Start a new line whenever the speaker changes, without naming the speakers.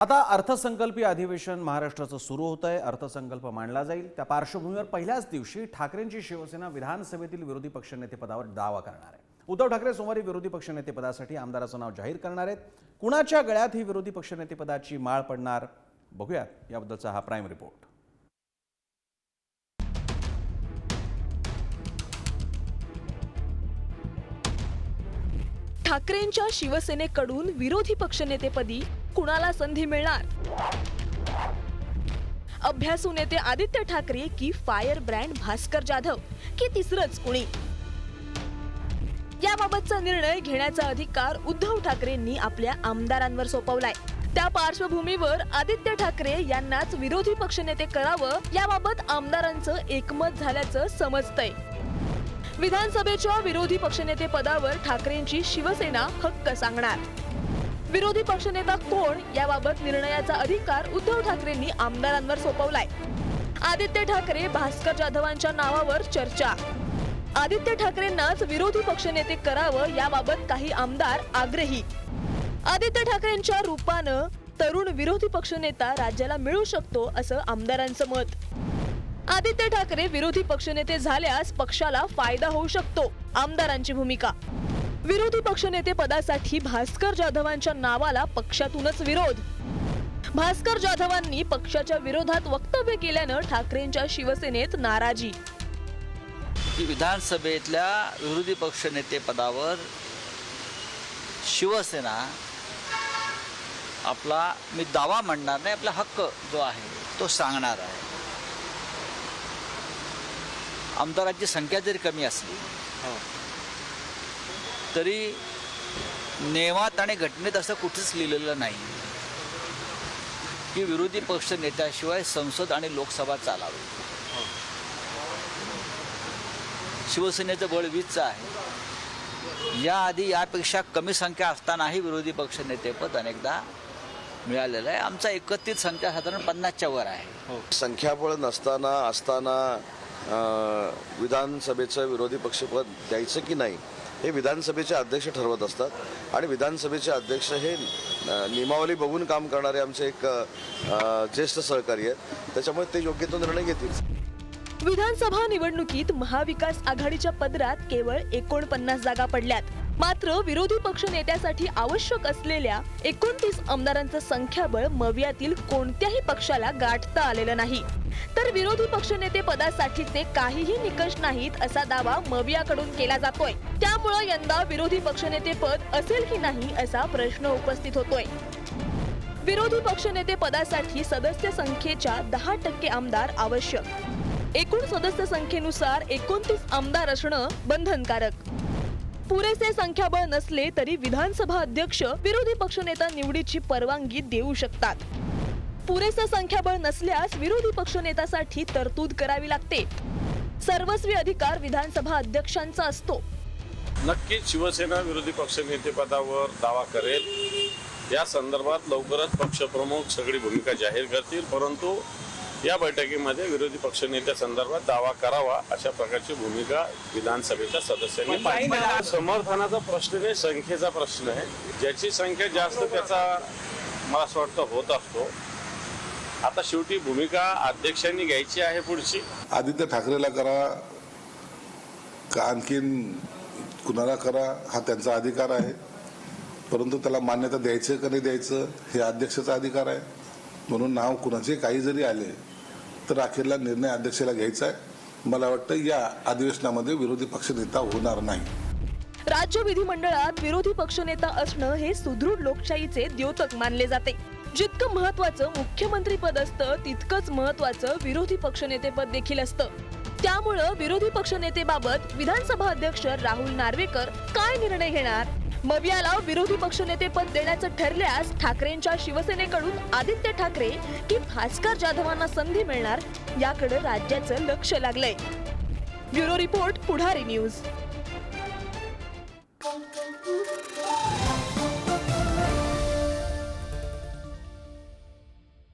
आता अर्थसंकल्पीय अधिवेशन महाराष्ट्राचं सुरू होत आहे अर्थसंकल्प मांडला जाईल. त्या पार्श्वभूमीवर पहिल्याच दिवशी ठाकरेंची शिवसेना विधानसभेतील विरोधी पक्षनेतेपदावर दावा करणार आहे. उद्धव ठाकरे सोमवारी विरोधी पक्षनेतेपदासाठी आमदाराचं नाव जाहीर करणार आहेत. कुणाच्या गळ्यात ही विरोधी पक्षनेतेपदाची माळ पडणार? बघूयात. याबद्दलचा हा प्राईम रिपोर्ट
ठाकरेंच्या शिवसेनेकडून विरोधी पक्षनेतेपदी कुणाला संधी मिळणार? अभ्यासू नेते आदित्य ठाकरे की फायर ब्रँड भास्कर जाधव की तिसरंच कुणी? याबाबतचा निर्णय घेण्याचा अधिकार उद्धव ठाकरेंनी आपल्या आमदारांवर सोपवलाय. त्या पार्श्वभूमीवर आदित्य ठाकरे यांनाच विरोधी पक्षनेते करावं याबाबत आमदारांचं एकमत झाल्याचं समजतंय. विधानसभेच्या विरोधी पक्षनेते पदावर ठाकरेंची शिवसेना हक्क सांगणार. विरोधी पक्षनेता कोण याबाबत निर्णयाचा अधिकार उद्धव ठाकरेंनी आमदारांवर सोपवलाय. आदित्य ठाकरे भास्कर जाधवांच्या नावावर चर्चा. आदित्य ठाकरेंनाच विरोधी पक्षनेते करावं याबाबत काही आमदार आग्रही. आदित्य ठाकरेंच्या रूपानं तरुण विरोधी पक्षनेता राज्याला मिळू शकतो असं आमदारांचं मत. आदित्य ठाकरे विरोधी पक्षनेते झाल्यास पक्षाला फायदा होऊ शकतो आमदारांची भूमिका. विरोधी पक्षनेते पदासाठी भास्कर जाधवांच्या नावाला पक्षातूनच विरोध. भास्कर जाधवांनी पक्षाच्या विरोधात वक्तव्य केल्यानं ठाकरेंच्या शिवसेनेत नाराजी.
विधानसभेतल्या विरोधी पक्षनेते पदावर शिवसेना आपला मी दावा म्हणणार नाही आपला हक्क जो आहे तो सांगणार आहे. आमदारांची संख्या जरी कमी असली तरी नियमात आणि घटनेत असं कुठेच लिहिलेलं नाही की विरोधी पक्ष नेत्याशिवाय संसद आणि लोकसभा चालावी. शिवसेनेचं बळ वीसचं आहे. याआधी यापेक्षा कमी संख्या असतानाही विरोधी पक्ष नेतेपद अनेकदा मिळालेलं आहे. आमचा एकत्रित संख्या साधारण पन्नासच्या वर आहे.
संख्याबळ नसताना असताना विधानसभेचं विरोधी पक्षपद द्यायचं की नाही हे विधानसभेचे अध्यक्ष ठरवत असतात. आणि विधानसभेचे अध्यक्ष हे नियमावली बघून काम करणारे आमचे एक ज्येष्ठ सहकारी आहेत. त्याच्यामुळे ते योग्य तो निर्णय घेतील.
विधानसभा निवडणुकीत महाविकास आघाडीच्या पदरात केवळ एकोणपन्नास जागा पडल्यात. मात्र विरोधी पक्ष नेत्यासाठी आवश्यक असलेल्या एकोणतीस आमदारांचं संख्याबळ मवियातील कोणत्याही पक्षाला गाठता आलेलं नाही. तर विरोधी पक्षनेते पदासाठीचे काहीही निकष नाहीत असा दावा मवियाकडून केला जातोय. त्यामुळं यंदा विरोधी पक्षनेते पद असेल की नाही असा प्रश्न उपस्थित होतोय. विरोधी पक्षनेते पदासाठी सदस्य संख्येच्या दहा टक्के आमदार आवश्यक. एकूण सदस्य संख्येनुसार एकोणतीस आमदार असणं बंधनकारक. पुरेसे संख्याबळ नसले तरी विधानसभा अध्यक्ष विरोधी पक्षनेता निवडीची परवानगी देऊ शकतात. पुरेसे संख्याबळ नसल्यास विरोधी पक्षनेत्यासाठी तरतूद करावी लागते. सर्वस्वी अधिकार विधानसभा अध्यक्षांचा असतो.
नक्कीच शिवसेना विरोधी पक्षनेतेपदावर दावा करेल. या संदर्भात लवकरच पक्षप्रमुख सगळी भूमिका जाहीर करतील परंतु या बैठकीमध्ये विरोधी पक्षनेत्या संदर्भात दावा करावा अशा प्रकारची भूमिका विधानसभेच्या सदस्यांनी पाहिजे समर्थनाचा प्रश्न नाही संख्येचा प्रश्न आहे. ज्याची संख्या जास्त त्याचा मला असं वाटतं होत असतो. आता शेवटी भूमिका अध्यक्षांनी घ्यायची आहे पुढची.
आदित्य ठाकरेला करा का आणखीन कुणाला करा हा त्यांचा अधिकार आहे. परंतु त्याला मान्यता द्यायचं का नाही द्यायचं हे अध्यक्षाचा अधिकार आहे. म्हणून नाव कुणाचे काही जरी आले तर अखेरला निर्णय अध्यक्षाला घ्यायचा आहे. मला वाटतं या अधिवेशनामध्ये विरोधी पक्षनेता होणार नाही.
राज्य विधिमंडळात विरोधी पक्षनेता असणं हे सुदृढ लोकशाहीचे द्योतक मानले जाते. जितकं महत्वाचं मुख्यमंत्री पद असतं तितकंच महत्वाचं विरोधी पक्षनेतेपद देखील असतं. त्यामुळं विरोधी पक्षनेतेबाबत विधानसभा अध्यक्ष राहुल नार्वेकर काय निर्णय घेणार? मबियाला विरोधी पक्षनेते पद देण्याचं ठरल्यास ठाकरेंच्या शिवसेनेकडून आदित्य ठाकरे की भास्कर जाधवांना संधी मिळणार याकडे राज्याचं लक्ष लागलंय. Bureau report Pudhari news.